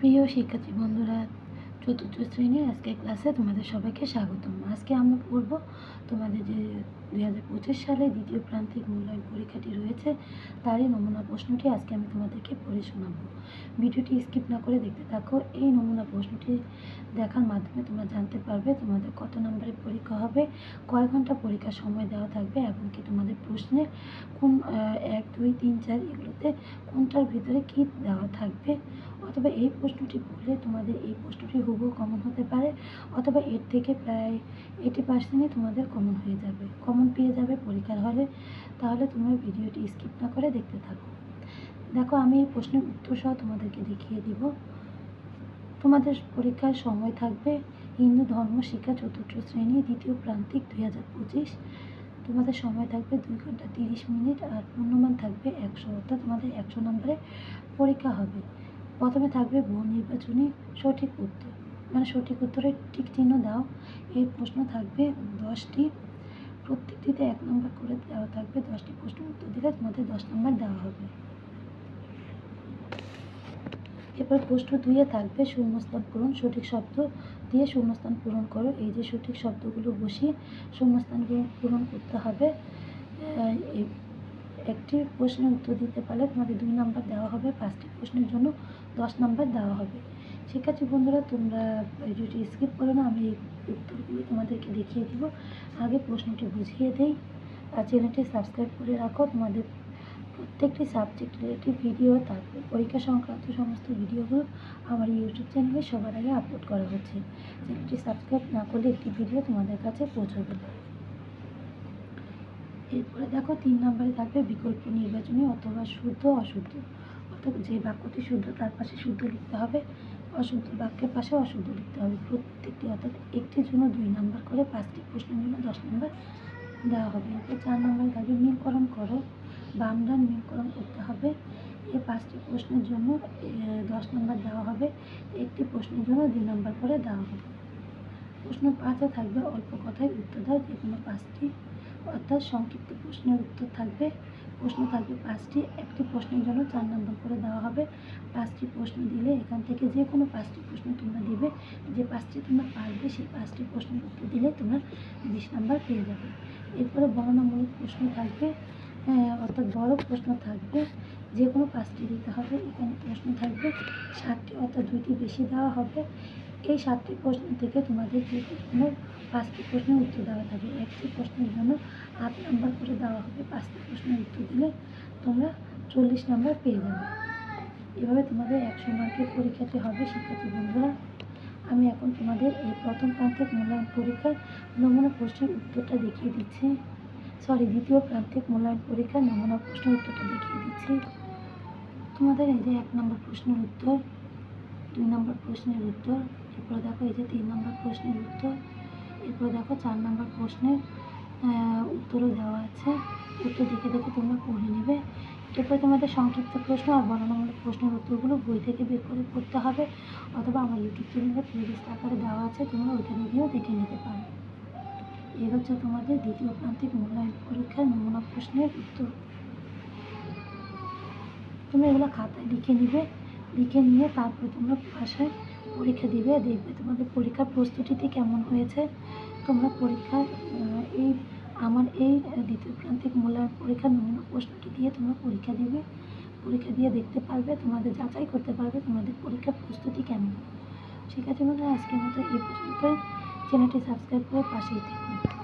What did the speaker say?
প্রিয় শিক্ষার্থী বন্ধুরা চতুর্থ শ্রেণির আজকের ক্লাসে তোমাদের সবাইকে স্বাগতম। আজকে আমরা পড়ব তোমাদের যে দুই হাজার পঁচিশ সালে দ্বিতীয় প্রান্তিক মূল্যায়ন পরীক্ষাটি রয়েছে, তারই নমুনা প্রশ্নটি আজকে আমি তোমাদেরকে পড়ে শোনাবো। ভিডিওটি স্কিপ না করে দেখতে থাকো, এই নমুনা প্রশ্নটি দেখার মাধ্যমে তোমরা জানতে পারবে তোমাদের কত নম্বরের পরীক্ষা হবে, কয় ঘণ্টা পরীক্ষার সময় দেওয়া থাকবে, এবং কি তোমাদের প্রশ্নের কোন এক, দুই, তিন, চার এগুলোতে কোনটার ভিতরে কী দেওয়া থাকবে, অথবা এই প্রশ্নটি পড়লে তোমাদের এই প্রশ্নটি হুবহু কমন হতে পারে, অথবা এর থেকে প্রায় এইটি পার্সেন্টই তোমাদের কমন হয়ে যাবে। কমন পেয়ে যাবে পরীক্ষার হলে, তাহলে তোমরা ভিডিওটি স্কিপ না করে দেখতে থাকো। দেখো, আমি এই প্রশ্নের উত্তর সহ তোমাদেরকে দেখিয়ে দিব। তোমাদের পরীক্ষার সময় থাকবে হিন্দু ধর্ম, শিক্ষা চতুর্থ শ্রেণি, দ্বিতীয় প্রান্তিক দুই হাজার পঁচিশ। তোমাদের সময় থাকবে দুই ঘণ্টা তিরিশ মিনিট আর পূর্ণমান থাকবে একশো। অর্থাৎ তোমাদের একশো নম্বরে পরীক্ষা হবে। প্রথমে থাকবে বহু নির্বাচনী সঠিক উত্তর। মানে সঠিক উত্তরের ঠিক চিহ্ন দাও। এই প্রশ্ন থাকবে দশটি প্রত্যেকটিতে এক নম্বর করে দেওয়া থাকবে দশটি প্রশ্ন উত্তর দিলে তোমাদের দশ নম্বর দেওয়া হবে। এরপর প্রশ্ন দুইয়ে থাকবে শূন্যস্থান পূরণ, সঠিক শব্দ দিয়ে শূন্যস্থান পূরণ করো। এই যে সঠিক শব্দগুলো বসিয়ে শূন্যস্থানগুলো পূরণ করতে হবে একটি প্রশ্নের উত্তর দিতে পারলে তোমাদের দুই নাম্বার দেওয়া হবে, পাঁচটি প্রশ্নের জন্য দশ নাম্বার দেওয়া হবে। শিক্ষার্থী বন্ধুরা, তোমরা ভিডিওটি স্কিপ করো না, আমি এই উত্তরগুলো তোমাদেরকে দেখিয়ে দিব। আগে প্রশ্নটি বুঝিয়ে দেই। আর চ্যানেলটি সাবস্ক্রাইব করে রাখো। তোমাদের প্রত্যেকটি সাবজেক্ট রিলেটিভ ভিডিও তারপর পরীক্ষা সংক্রান্ত সমস্ত ভিডিওগুলো আমার ইউটিউব চ্যানেলে সবার আগে আপলোড করা হচ্ছে। চ্যানেলটি সাবস্ক্রাইব না করলে একটি ভিডিও তোমাদের কাছে পৌঁছবে এরপরে দেখো তিন নম্বরে থাকবে বিকল্প নির্বাচনী অথবা শুদ্ধ অশুদ্ধ। অর্থাৎ যে বাক্যটি শুদ্ধ, তার পাশে শুদ্ধ লিখতে হবে, অশুদ্ধ বাক্যের পাশে অশুদ্ধ লিখতে হবে। প্রত্যেকটি, অর্থাৎ একটির জন্য দুই নাম্বার করে, পাঁচটি প্রশ্নের জন্য দশ নম্বর দেওয়া হবে। এরপর চার নম্বরে থাকবে মিলকরণ করো, বাম ডান মিলকরণ করতে হবে। এই পাঁচটি প্রশ্নের জন্য দশ নম্বর দেওয়া হবে, একটি প্রশ্নের জন্য দুই নম্বর করে দেওয়া হবে। প্রশ্ন পাঁচে থাকবে অল্প কথায় উত্তর দাও যে কোনো পাঁচটি। অর্থাৎ সংক্ষিপ্ত প্রশ্নের উত্তর থাকবে। প্রশ্ন থাকবে পাঁচটি। একটি প্রশ্নের জন্য চার নম্বর করে দেওয়া হবে। পাঁচটি প্রশ্ন দিলে এখান থেকে যে কোনো পাঁচটি প্রশ্ন তোমরা দিবে। যে পাঁচটি তোমরা পারবে সেই পাঁচটি প্রশ্নের উত্তর দিলে তোমরা বিশ নাম্বার পেয়ে যাবে। এরপরে বর্ণনামূলক প্রশ্ন থাকবে। আহ, অর্থাৎ বড় প্রশ্ন থাকবে। যে কোনো পাঁচটি দিতে হবে। এখানে প্রশ্ন থাকবে সাতটি অর্থাৎ দুইটি বেশি দেওয়া হবে। এই সাতটি প্রশ্ন থেকে তোমাদের যে কোনো পাঁচটি প্রশ্নের উত্তর দেওয়া থাকবে। একটি প্রশ্নের জন্য আট নাম্বার করে দেওয়া হবে। পাঁচটি প্রশ্নের উত্তর দিলে তোমরা চল্লিশ নাম্বার পেয়ে যাবে। এভাবে তোমাদের একশো মার্কের পরীক্ষাটি হবে, শিক্ষার্থী বন্ধুরা। আমি এখন তোমাদের এই প্রথম প্রান্তিক মূল্যায়ন পরীক্ষার নমুনা প্রশ্নের উত্তরটা দেখিয়ে দিচ্ছি। সরি দ্বিতীয় প্রান্তিক মূল্যায়ন পরীক্ষার নমুনা প্রশ্নের উত্তরটা দেখিয়ে দিচ্ছি। তোমাদের এই যে এক নম্বর প্রশ্নের উত্তর, দুই নম্বর প্রশ্নের উত্তর, এরপরে দেখো এই যে তিন নম্বর প্রশ্নের উত্তর। এরপরে দেখো চার নম্বর প্রশ্নের উত্তরও দেওয়া আছে। উত্তর দেখে দেখে তোমরা পড়ে নেবে। এরপরে তোমাদের সংক্ষিপ্ত প্রশ্ন আর বর্ণনামূলক প্রশ্নের উত্তরগুলো বই থেকে বের করে পড়তে হবে অথবা আমার ইউটিউব চ্যানেলে প্লেলিস্ট আকারে দেওয়া আছে, তোমরা ওইখানে গিয়েও দেখে নিতে পারো। এই হচ্ছে তোমাদের দ্বিতীয় প্রান্তিক মূল্যায়ন পরীক্ষার নমুনা প্রশ্নের উত্তর। তোমরা এগুলো খাতায় লিখে নিবে, লিখে নিয়ে তারপরে তোমরা বাসায় পরীক্ষা দিবে, দেখবে তোমাদের পরীক্ষার প্রস্তুতিটি কেমন হয়েছে। তোমরা পরীক্ষার এই আমার এই দ্বিতীয় প্রান্তিক মূল্যায়ন পরীক্ষার নমুনা প্রশ্নটি দিয়ে তোমরা পরীক্ষা দিবে। পরীক্ষা দিয়ে দেখতে পারবে, তোমাদের যাচাই করতে পারবে তোমাদের পরীক্ষার প্রস্তুতি কেমন। ঠিক আছে বন্ধুরা, আজকের মতো এই পর্যন্ত চ্যানেলটি সাবস্ক্রাইব করে পাশেই থাকবে।